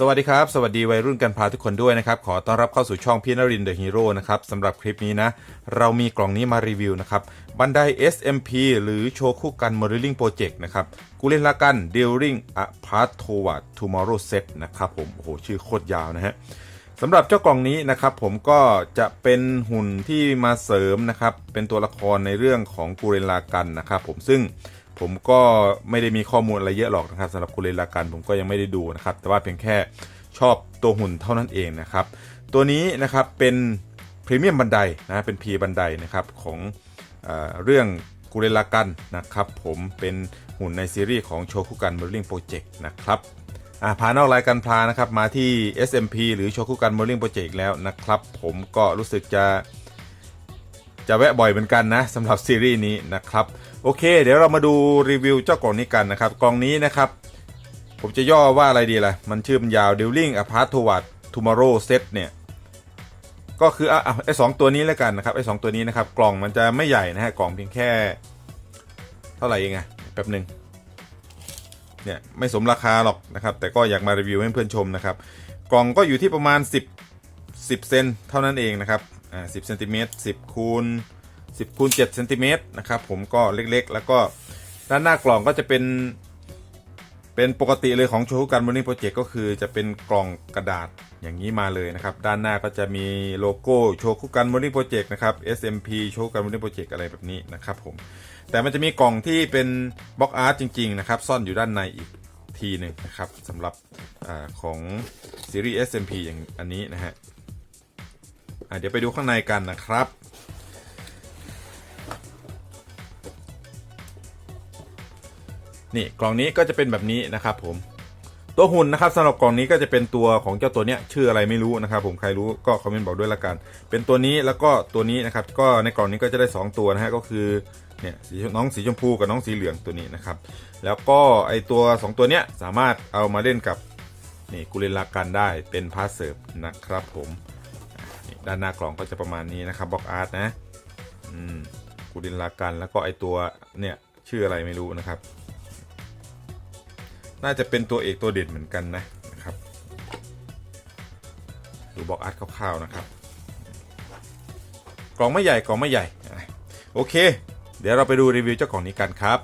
สวัสดีครับ สวัสดีวัยรุ่นกันพาทุกคนด้วยนะครับ ขอต้อนรับเข้าสู่ช่องพี่นรินเดอะฮีโร่นะครับสำหรับคลิปนี้นะ เรามีกล่องนี้มารีวิวนะครับบันได SMP หรือโชว์คู่กัน Modeling Project นะครับกูเล่นละกัน Dealing a p a r t Toward Tomorrow Set นะครับผมโอ้โหชื่อโคตรยาวนะฮะสำหรับเจ้ากล่องนี้นะครับผมก็จะเป็นหุ่นที่มาเสริมนะครับเป็นตัวละครในเรื่องของกูเรนลากันนะครับผมซึ่ง ผมก็ไม่ได้มีข้อมูลอะไรเยอะหรอกนะครับสำหรับกูเรนลากันผมก็ยังไม่ได้ดูนะครับ แต่ว่าเพียงแค่ชอบตัวหุ่นเท่านั้นเองนะครับ ตัวนี้นะครับเป็นพรีเมียมบันไดนะเป็นพีบันไดนะครับของเอเรื่องกูเรลากันนะครับ ผมเป็นหุ่นในซีรีส์ของโชคุกัน Modeling Project นะครับอ่าพานอกรายการพานะครับมาที่ SMP หรือโชคุกันโมลิงโปรเจกต์แล้วนะครับ ผมก็รู้สึกจะ จะแวะบ่อยเหมือนกันนะสำหรับซีรีส์นี้นะครับโอเค เดี๋ยวเรามาดูรีวิวเจ้ากล่องนี้กันนะครับกล่องนี้นะครับผมจะย่อว่าอะไรดีล่ะ มันชื่อมันยาว Dealing Apart Toward Tomorrow Set เนี่ย ก็คืออะอะไอ้สองตัวนี้แล้วกันนะครับไอ้สองตัวนี้นะครับ กล่องมันจะไม่ใหญ่นะฮะกล่องเพียงแค่ เท่าไหร่เองอะแป๊บหนึ่งเนี่ยไม่สมราคาหรอกนะครับ แต่ก็อยากมารีวิวให้เพื่อนชมนะครับ กล่องก็อยู่ที่ประมาณ 10 10 เซนเท่านั้นเองนะครับ อ่า10เซนติเมตร10คูณ10คูณ7เซนติเมตรนะครับผมก็เล็กๆ แล้วก็ด้านหน้ากล่องก็จะเป็น เป็นปกติเลยของโชว์กันบนนี้โปรเจกต์ก็คือจะเป็นกล่องกระดาษอย่างนี้มาเลยนะครับ ด้านหน้าก็จะมีโลโก้โชว์คู่กันบนนี้โปรเจกต์นะครับ SMP โชว์กันบนนี้โปรเจกต์อะไรแบบนี้นะครับผมแต่มันจะมีกล่องที่เป็นบล็อกอาร์ตจริง ๆ นะครับ ซ่อนอยู่ด้านในอีกทีหนึ่งนะครับสำหรับอของซีรีส์ SMP อย่างอันนี้นะฮะ อะเดี๋ยวไปดูข้างในกันนะครับ นี่กล่องนี้ก็จะเป็นแบบนี้นะครับผมตัวหุ่นนะครับสำหรับกล่องนี้ก็จะเป็นตัวของเจ้าตัวเนี้ยชื่ออะไรไม่รู้นะครับ ผมใครรู้ก็คอมเมนต์บอกด้วยละกัน เป็นตัวนี้แล้วก็ตัวนี้นะครับ ก็ในกล่องนี้ก็จะได้ 2 ตัวนะฮะก็คือเนี่ยสีน้องสีชมพูกับน้องสีเหลืองตัวนี้นะครับ แล้วก็ไอตัว 2 ตัวเนี้ยสามารถเอามาเล่นกับนี่กูเล่นลากันได้เป็นพาสเซิร์ฟนะครับผม ด้านหน้ากล่องก็จะประมาณนี้นะครับบล็อกอาร์ตนะอืมกูเล่นลากันแล้วก็ไอตัวเนี่ยชื่ออะไรไม่รู้นะครับ น่าจะเป็นตัวเอกตัวเด่นเหมือนกันนะนะครับ ดูบอกอาร์ตคร่าวๆนะครับ กล่องไม่ใหญ่กล่องไม่ใหญ่โอเค เดี๋ยวเราไปดูรีวิวเจ้ากล่องนี้กันครับ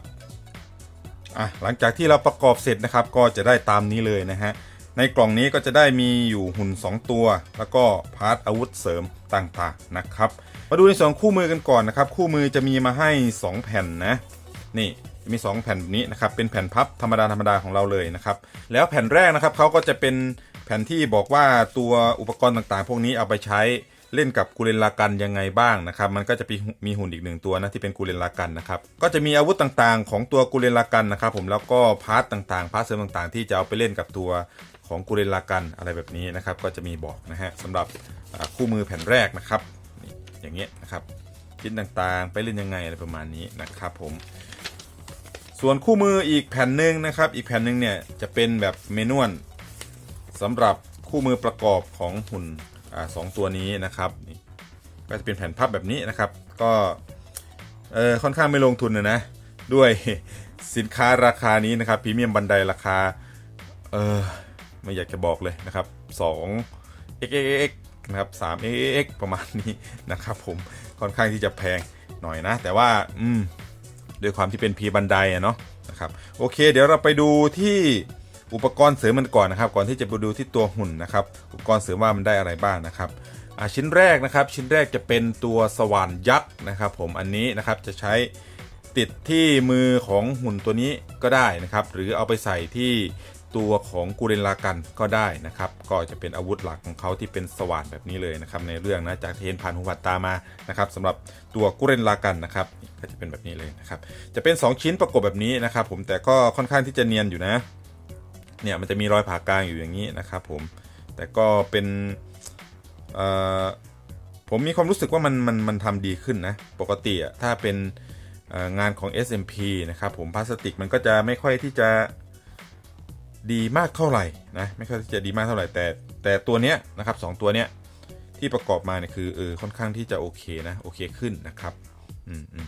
อะหลังจากที่เราประกอบเสร็จนะครับก็จะได้ตามนี้เลยนะฮะ ในกล่องนี้ก็จะได้มีอยู่หุ่น 2 ตัว แล้วก็พาร์ทอาวุธเสริมต่างๆนะครับ มาดูในส่วนคู่มือกันก่อนนะครับ คู่มือจะมีมาให้ 2 แผ่นนะ นี่มี 2 แผ่นแบบนี้นะครับ เป็นแผ่นพับธรรมดาธรรมดาของเราเลยนะครับ แล้วแผ่นแรกนะครับเขาก็จะเป็นแผ่นที่บอกว่าตัวอุปกรณ์ต่างๆ พวกนี้เอาไปใช้เล่นกับกูเรนลากันยังไงบ้างนะครับ มันก็จะมีหุ่นอีกหนึ่งตัวนะที่เป็นกูเรนลากันนะครับ ก็จะมีอาวุธต่างๆ ของตัวกูเรนลากันนะครับ ผมแล้วก็พาร์ตต่างๆ พาร์ทเสริมต่างๆ ที่จะเอาไปเล่นกับตัว ของกูเรนลากันอะไรแบบนี้นะครับ ก็จะมีบอกนะฮะสำหรับคู่มือแผ่นแรกนะครับนี่อย่างเงี้ยนะครับชิ้นต่างๆ ไปเล่นยังไงอะไรประมาณนี้นะครับผม ส่วนคู่มืออีกแผ่นหนึ่งนะครับ อีกแผ่นหนึ่งเนี่ยจะเป็นแบบเมนวลสำหรับคู่มือประกอบของหุ่นอสองตัวนี้นะครับนี่ก็จะเป็นแผ่นพับแบบนี้นะครับ ก็เออค่อนข้างไม่ลงทุนนะนะด้วยสินค้าราคานี้นะครับพรีเมียมบันไดราคาเออ ไม่อยากจะบอกเลยนะครับ2 xxx นะครับ3 xxx ประมาณนี้นะครับผมค่อนข้างที่จะแพงหน่อยนะ แต่ว่าอืมด้วยความที่เป็นพีบันไดอะเนาะนะครับโอเค เดี๋ยวเราไปดูที่อุปกรณ์เสริมมันก่อนนะครับ ก่อนที่จะไปดูที่ตัวหุ่นนะครับอุปกรณ์เสริมว่ามันได้อะไรบ้างนะครับอ่าชิ้นแรกนะครับ ชิ้นแรกจะเป็นตัวสว่านยักษ์นะครับ ผมอันนี้นะครับจะใช้ติดที่มือของหุ่นตัวนี้ก็ได้นะครับ หรือเอาไปใส่ที่ ตัวของกูเรนลากันก็ได้นะครับ ก็จะเป็นอาวุธหลักของเขาที่เป็นสว่านแบบนี้เลยนะครับ ในเรื่องนะจากที่เห็นผ่านหูผ่านตามานะครับสำหรับตัวกูเรนลากันนะครับก็จะเป็นแบบนี้เลยนะครับ จะเป็น 2 ชิ้นประกบแบบนี้นะครับ ผมแต่ก็ค่อนข้างที่จะเนียนอยู่นะ เนี่ยมันจะมีรอยผ่ากลางอยู่อย่างนี้นะครับ ผมแต่ก็เป็นเอ่อผมมีความรู้สึกว่ามันมันมันทำดีขึ้นนะ ปกติอะถ้าเป็นเอ่องานของ SMP นะครับผมพลาสติกมันก็จะไม่ค่อยที่จะ ดีมากเท่าไหร่นะไม่ค่อยจะดีมากเท่าไหร่แต่ แต่ตัวเนี้ยนะครับสองตัวเนี้ยที่ประกอบมาเนี่ยคือเออค่อนข้างที่จะโอเคนะโอเคขึ้นนะครับอืมอืม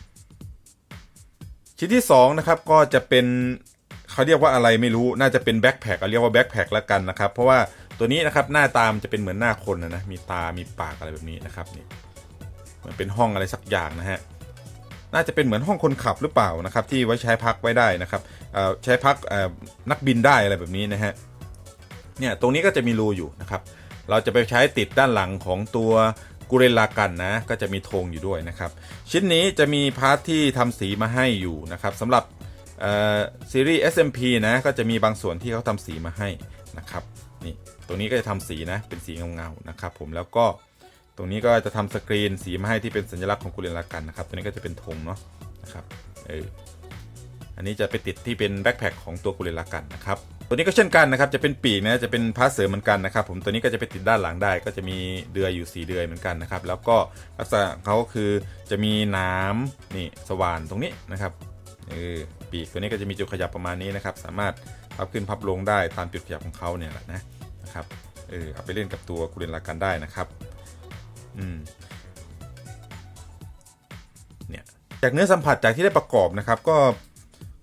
ชิ้นที่2นะครับก็จะเป็นเขาเรียกว่าอะไรไม่รู้น่าจะเป็นแบ็คแพคเรียกว่าแบ็คแพคแล้วกันนะครับ เพราะว่าตัวนี้นะครับหน้าตามจะเป็นเหมือนหน้าคนนะนะมีตามีปากอะไรแบบนี้นะครับนี่เหมือนเป็นห้องอะไรสักอย่างนะฮะ น่าจะเป็นเหมือนห้องคนขับหรือเปล่านะครับ ที่ไว้ใช้พักไว้ได้นะครับใช้พักนักบินได้อะไรแบบนี้นะฮะเนี่ยตรงนี้ก็จะมีรูอยู่นะครับ เราจะไปใช้ติดด้านหลังของตัวกุเรลากันนะ ก็จะมีธงอยู่ด้วยนะครับ ชิ้นนี้จะมีพาร์ทที่ทำสีมาให้อยู่นะครับสำหรับซีรีส์ SMP นะ ก็จะมีบางส่วนที่เขาทำสีมาให้นะครับนี่ตรงนี้ก็จะทำสีนะเป็นสีเงาๆนะครับ ผมแล้วก็ ตรงนี้ก็จะทำสกรีนสีมาให้ที่เป็นสัญลักษณ์ของกุเรียนลากันนะครับตัวนี้ก็จะเป็นธงเนาะนะครับเอออันนี้จะไปติดที่เป็นแบ็คแพคของตัวกุเรียนลากันนะครับตัวนี้ก็เช่นกันนะครับจะเป็นปีกนะจะเป็นพาร์ทเสริมเหมือนกันนะครับ ผมตัวนี้ก็จะไปติดด้านหลังได้ ก็จะมีเดือยอยู่สีเดือยเหมือนกันนะครับ แล้วก็ลักษณะเขาก็คือจะมีน้ำนี่สว่านตรงนี้นะครับเออปีกตัวนี้ก็จะมีจุดขยับประมาณนี้นะครับ สามารถพับขึ้นพับลงได้ตามจุดขยับของเขาเนี่ยแหละนะนะครับเออเอาไปเล่นกับตัวกุเรนลากันได้นะครับ เนี่ยจากเนื้อสัมผัสจากที่ได้ประกอบนะครับ ก็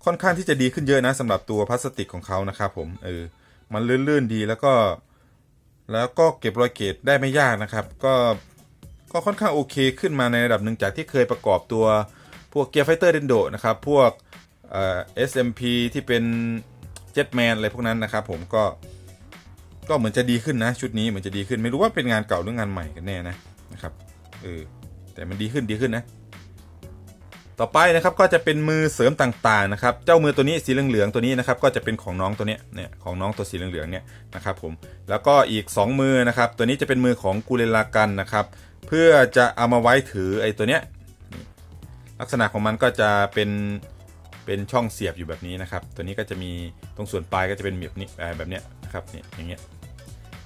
ค่อนข้างที่จะดีขึ้นเยอะนะสำหรับตัวพลาสติกของเขานะครับ ผมเออมันลื่นๆดีแล้วก็ แล้วก็เก็บรอยเกตได้ไม่ยากนะครับ ก็ก็ค่อนข้างโอเคขึ้นมาในระดับหนึ่งจากที่เคยประกอบตัวพวกเกียร์ไฟเตอร์เดนโดนะครับ พวกเอ่อ SMP ที่เป็นเจ็ตแมนอะไรพวกนั้นนะครับผมก็ก็เหมือนจะดีขึ้นนะ ชุดนี้เหมือนจะดีขึ้นไม่รู้ว่าเป็นงานเก่าหรืองานใหม่กันแน่นะ นะครับเออแต่มันดีขึ้นดีขึ้นนะ ต่อไปนะครับก็จะเป็นมือเสริมต่างๆนะครับ เจ้ามือตัวนี้สีเหลืองๆตัวนี้นะครับ ก็จะเป็นของน้องตัวเนี้ยเนี่ยของน้องตัวสีเหลืองๆเนี่ยนะครับผมแล้วก็อีก 2 มือนะครับ ตัวนี้จะเป็นมือของกูเรลากันนะครับ เพื่อจะเอามาไว้ถือไอ้ตัวเนี้ยลักษณะของมันก็จะเป็นเป็นช่องเสียบอยู่แบบนี้นะครับ ตัวนี้ก็จะมีตรงส่วนปลายก็จะเป็นแบบนี้แบบเนี้ยนะครับเนี่ยอย่างเงี้ย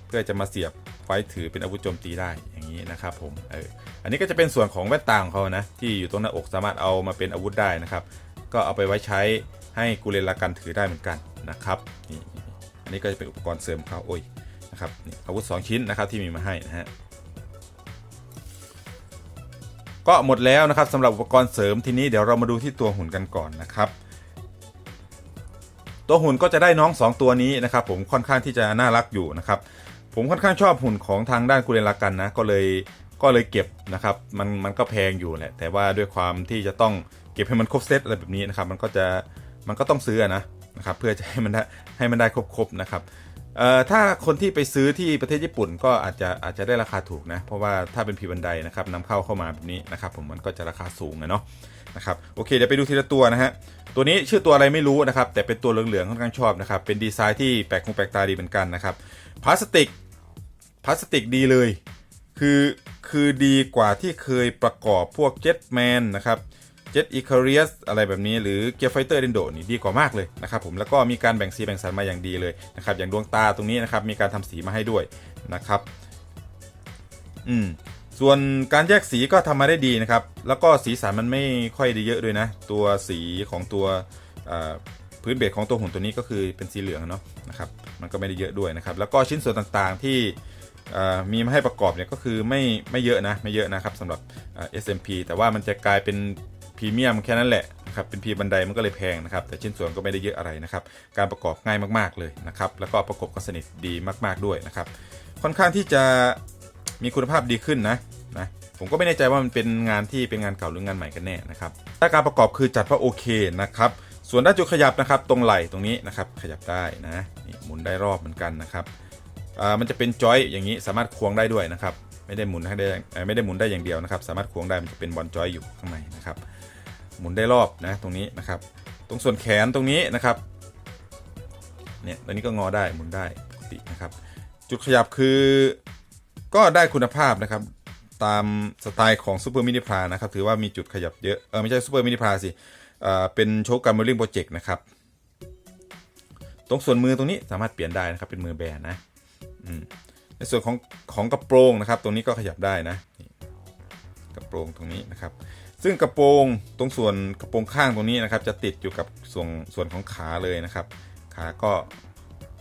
เพื่อจะมาเสียบไว้ถือเป็นอาวุธโจมตีได้ นี้นะครับผมเอออันนี้ก็จะเป็นส่วนของแว่นตาของเขานะที่อยู่ตรงหน้าอกสามารถเอามาเป็นอาวุธได้นะครับ ก็เอาไปไว้ใช้ให้กูเลนลากันถือได้เหมือนกันนะครับนี่อันนี้ก็จะเป็นอุปกรณ์เสริมเขาโอ้ยนะครับนี่อาวุธ 2 ชิ้นนะครับที่มีมาให้นะฮะก็หมดแล้วนะครับสำหรับอุปกรณ์เสริมทีนี้เดี๋ยวเรามาดูที่ตัวหุ่นกันก่อนนะครับตัวหุ่นก็จะได้น้อง 2 ตัวนี้นะครับผมค่อนข้างที่จะน่ารักอยู่นะครับ ผมค่อนข้างชอบหุ่นของทางด้านกุเรนลากันนะ ก็เลยก็เลยเก็บนะครับ มันมันก็แพงอยู่แหละ แต่ว่าด้วยความที่จะต้องเก็บให้มันครบเซตอะไรแบบนี้นะครับ มันก็จะมันก็ต้องซื้อนะนะครับ เพื่อจะให้มันได้ให้มันได้ครบๆนะครับเอ่อถ้าคนที่ไปซื้อที่ประเทศญี่ปุ่นก็อาจจะอาจจะได้ราคาถูกนะ เพราะว่าถ้าเป็นพีบันไดนะครับนำเข้าเข้ามาแบบนี้นะครับ ผมมันก็จะราคาสูงนะเนาะนะครับโอเคเดี๋ยวไปดูทีละตัวนะฮะตัวนี้ชื่อตัวอะไรไม่รู้นะครับ แต่เป็นตัวเหลืองๆค่อนข้างชอบนะครับ เป็นดีไซน์ที่แปลกหูแปลกตาดีเหมือนกันนะครับพลาสติก พลาสติกดีเลย คือคือดีกว่าที่เคยประกอบพวก Jetman นนะครับ Jet Icarus อะไรแบบนี้หรือ Gear Fighter Dendo นี่ดีกว่ามากเลยนะครับผมแล้วก็มีการแบ่งสีแบ่งสันมาอย่างดีเลยนะครับอย่างดวงตาตรงนี้นะครับมีการทำสีมาให้ด้วยนะครับอืมส่วนการแยกสีก็ทำมาได้ดีนะครับ แล้วก็สีสันมันไม่ค่อยได้เยอะด้วยนะ ตัวสีของตัวพื้นเบสของตัวหุ่นตัวนี้ก็คือเป็นสีเหลืองเนาะนะครับมันก็ไม่ได้เยอะด้วยนะครับแล้วก็ชิ้นส่วนต่างๆที่ มีมาให้ประกอบเนี่ยก็คือไม่ไม่เยอะนะไม่เยอะนะครับสำหรับ SMP แต่ว่ามันจะกลายเป็นพรีเมียมแค่นั้นแหละนะครับเป็นพีบันไดมันก็เลยแพงนะครับ แต่ชิ้นส่วนก็ไม่ได้เยอะอะไรนะครับ การประกอบง่ายมากๆเลยนะครับ แล้วก็ประกบกันสนิทดีมากๆด้วยนะครับ ค่อนข้างที่จะมีคุณภาพดีขึ้นนะนะผมก็ไม่แน่ใจว่ามันเป็นงานที่เป็นงานเก่าหรืองานใหม่กันแน่นะครับถ้าการประกอบคือจัดว่าโอเคนะครับ ส่วนด้านจุดขยับนะครับ ตรงไหล่ตรงนี้นะครับ ขยับได้นะนหมุนได้รอบเหมือนกันนะครับ มันจะเป็นจอยอย่างนี้สามารถควงได้ด้วยนะครับ ไม่ได้หมุนให้ได้ไม่ได้หมุนได้อย่างเดียวนะครับ สามารถควงได้มันจะเป็นบอลจอยอยู่ข้างในนะครับ หมุนได้รอบนะตรงนี้นะครับ ตรงส่วนแขนตรงนี้นะครับเนี่ยตรงนี้ก็งอได้หมุนได้ปกตินะครับ จุดขยับคือก็ได้คุณภาพนะครับ ตามสไตล์ของซูเปอร์มินิพานะครับ ถือว่ามีจุดขยับเยอะเออไม่ใช่ซูเปอร์มินิพาสิเอ่อเป็นโชว์การมอลลิ่งโปรเจกต์นะครับ ตรงส่วนมือตรงนี้สามารถเปลี่ยนได้นะครับเป็นมือแบนนะ ในส่วนของของกระโปรงนะครับ ตรงนี้ก็ขยับได้นะกระโปรงตรงนี้นะครับ ซึ่งกระโปรงตรงส่วนกระโปรงข้างตรงนี้นะครับ จะติดอยู่กับส่วนส่วนของขาเลยนะครับ ขาก็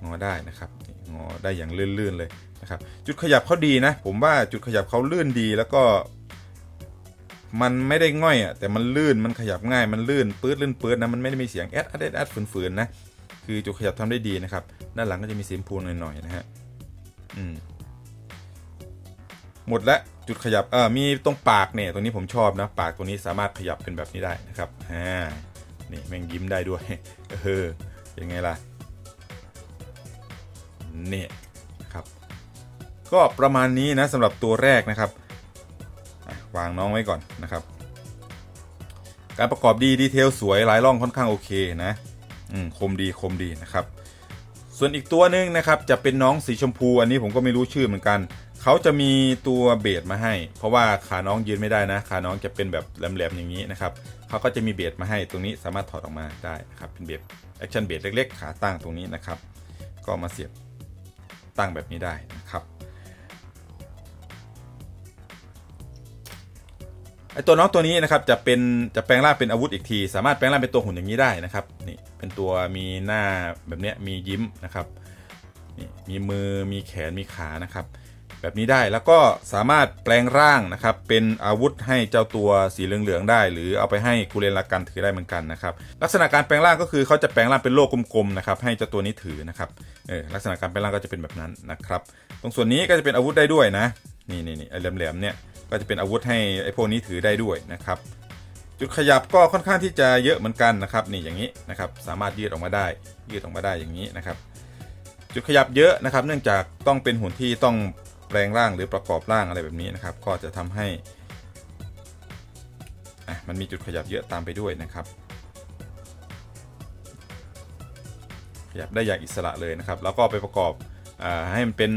งอได้นะครับงอได้อย่างลื่นๆเลยนะครับ จุดขยับเขาดีนะ ผมว่าจุดขยับเขาลื่นดีแล้วก็ มันไม่ได้ง่อยอะแต่มันลื่นมันขยับง่ายมันลื่นปื๊ดลื่นปื๊ดนะมันไม่ได้มีเสียงแอดแอดแอดฝืนๆนะคือจุดขยับทำได้ดีนะครับ ด้านหลังก็จะมีสีมพูหน่อยๆนะฮะ หมดแล้วจุดขยับเออมีตรงปากเนี่ยตรงนี้ผมชอบนะ ปากตรงนี้สามารถขยับเป็นแบบนี้ได้นะครับอ่านี่แม่งยิ้มได้ด้วยเออยังไงล่ะเนี่ยครับ ก็ประมาณนี้นะสำหรับตัวแรกนะครับวางน้องไว้ก่อนนะครับ การประกอบดีดีเทลสวยลายล่องค่อนข้างโอเคนะอืมคมดีคมดีนะครับ ส่วนอีกตัวหนึ่งนะครับจะเป็นน้องสีชมพู อันนี้ผมก็ไม่รู้ชื่อเหมือนกัน เขาจะมีตัวเบสมาให้ เพราะว่าขาน้องยืนไม่ได้นะ ขาน้องจะเป็นแบบแหลมๆอย่างนี้นะครับเขาก็จะมีเบสมาให้ตรงนี้สามารถถอดออกมาได้นะครับเป็นเบสแอคชั่นเบสเล็กๆ ขาตั้งตรงนี้นะครับ ก็มาเสียบตั้งแบบนี้ได้นะครับ ไอตัวน้องตัวนี้นะครับจะเป็นจะแปลงร่างเป็นอาวุธอีกที สามารถแปลงร่างเป็นตัวหุ่นอย่างนี้ได้นะครับนี่เป็นตัวมีหน้าแบบเนี้ยมียิ้มนะครับนี่มีมือมีแขนมีขานะครับ แบบนี้ได้แล้วก็สามารถแปลงร่างนะครับ เป็นอาวุธให้เจ้าตัวสีเหลืองๆได้ หรือเอาไปให้กูเรนลากันถือได้เหมือนกันนะครับ ลักษณะการแปลงร่างก็คือเขาจะแปลงร่างเป็นโลกกลมๆนะครับให้เจ้าตัวนี้ถือนะครับเออลักษณะการแปลงร่างก็จะเป็นแบบนั้นนะครับ ตรงส่วนนี้ก็จะเป็นอาวุธได้ด้วยนะนี่นี่นี่ไอ้แหลมๆเนี่ย ก็จะเป็นอาวุธให้ไอ้พวกนี้ถือได้ด้วยนะครับ จุดขยับก็ค่อนข้างที่จะเยอะเหมือนกันนะครับนี่อย่างนี้นะครับสามารถยืดออกมาได้ ยืดออกมาได้อย่างนี้นะครับ จุดขยับเยอะนะครับ เนื่องจากต้องเป็นหุ่นที่ต้องแปลงร่างหรือประกอบร่างอะไรแบบนี้นะครับ ก็จะทำให้มันมีจุดขยับเยอะตามไปด้วยนะครับ ขยับได้อย่างอิสระเลยนะครับ แล้วก็ไปประกอบอให้มันเป็น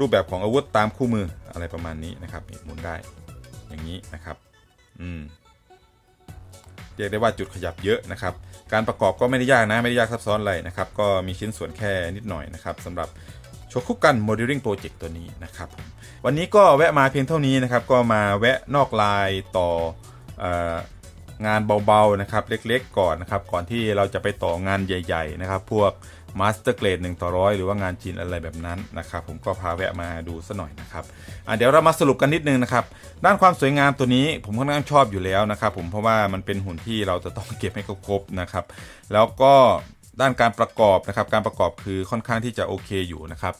รูปแบบของอาวุธตามคู่มืออะไรประมาณนี้นะครับหมุนได้อย่างนี้นะครับอืมเรียกได้ว่าจุดขยับเยอะนะครับ การประกอบก็ไม่ได้ยากนะไม่ได้ยากซับซ้อนอะไรนะครับ ก็มีชิ้นส่วนแค่นิดหน่อยนะครับสำหรับโชคุกันโมเดลลิ่งโปรเจกต์ตัวนี้นะครับผมวันนี้ก็แวะมาเพียงเท่านี้นะครับ ก็มาแวะนอกลายต่ออองานเบาๆนะครับ เล็กๆก่อนนะครับ ก่อนที่เราจะไปต่องานใหญ่ ๆ นะครับ พวก มาสเตอร์เกรด1ต่อร้อยหรือว่างานจีนอะไรแบบนั้นนะครับผมก็พาแวะมาดูซะหน่อยนะครับเดี๋ยวเรามาสรุปกันนิดนึงนะครับด้านความสวยงามตัวนี้ผมค่อนข้างชอบอยู่แล้วนะครับผมเพราะว่ามันเป็นหุ่นที่เราจะต้องเก็บให้ครบนะครับแล้วก็ด้านการประกอบนะครับการประกอบคือค่อนข้างที่จะโอเคอยู่นะครับ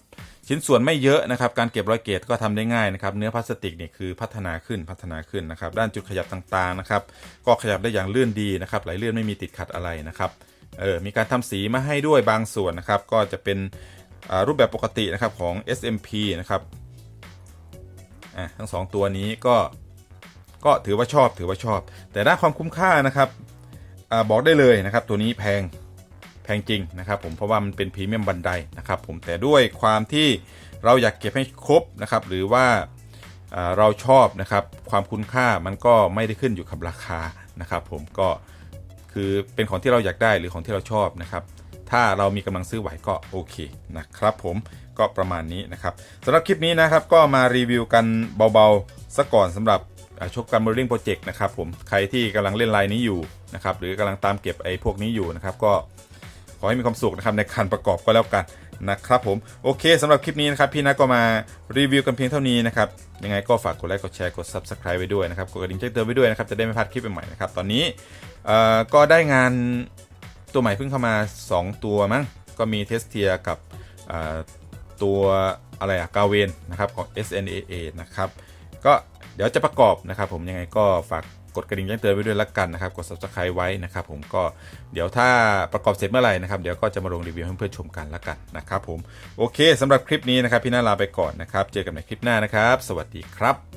ชิ้นส่วนไม่เยอะนะครับ การเก็บรอยเกตก็ทำได้ง่ายนะครับ เนื้อพลาสติกเนี่ยคือพัฒนาขึ้นพัฒนาขึ้นนะครับ ด้านจุดขยับต่างๆนะครับ ก็ขยับได้อย่างลื่นดีนะครับ ไหลเลื่อนไม่มีติดขัดอะไรนะครับ เออมีการทำสีมาให้ด้วยบางส่วนนะครับ ก็จะเป็นรูปแบบปกตินะครับของ SMP นะครับอะทั้งสองตัวนี้ก็ก็ถือว่าชอบถือว่าชอบ แต่ด้านความคุ้มค่านะครับอาบอกได้เลยนะครับ ตัวนี้แพงแพงจริงนะครับ ผมเพราะว่ามันเป็นพรีเมียมบันไดนะครับ ผมแต่ด้วยความที่เราอยากเก็บให้ครบนะครับ หรือว่าเราชอบนะครับ ความคุณค่ามันก็ไม่ได้ขึ้นอยู่กับราคานะครับ ผมก็ คือเป็นของที่เราอยากได้หรือของที่เราชอบนะครับ ถ้าเรามีกำลังซื้อไหวก็โอเคนะครับผมก็ประมาณนี้นะครับสำหรับคลิปนี้นะครับก็มารีวิวกันเบาๆซะก่อนสำหรับชกการโมเดลลิ่งโปรเจกต์นะครับผมใครที่กำลังเล่นไลน์นี้อยู่นะครับหรือกำลังตามเก็บไอ้พวกนี้อยู่นะครับก็ขอให้มีความสุขนะครับในการประกอบก็แล้วกัน นะครับผมโอเคสำหรับคลิปนี้นะครับพี่นัทก็มารีวิวกันเพียงเท่านี้นะครับยังไงก็ฝากกดไลค์กดแชร์กด Subscribe ไว้ด้วยนะครับกดกระดิ่งแจ้งเตือนไว้ด้วยนะครับจะได้ไม่พลาดคลิปใหม่ๆนะครับตอนนี้เอ่อก็ได้งานตัวใหม่เพิ่งเข้ามา 2 ตัวมั้งก็มีเทสเทียกับตัวอะไรอะกาเวนนะครับของ SNAA นะครับก็เดี๋ยวจะประกอบนะครับผมยังไงก็ฝาก กดกระดิ่งแจ้งเตือนไว้ด้วยละกันนะครับ กด subscribe ไว้นะครับผมก็เดี๋ยวถ้าประกอบเสร็จเมื่อไหร่นะครับ เดี๋ยวก็จะมาลงรีวิวให้เพื่อนชมกันละกันนะครับผมโอเคสำหรับคลิปนี้นะครับพี่น่าลาไปก่อนนะครับ เจอกันในคลิปหน้านะครับ สวัสดีครับ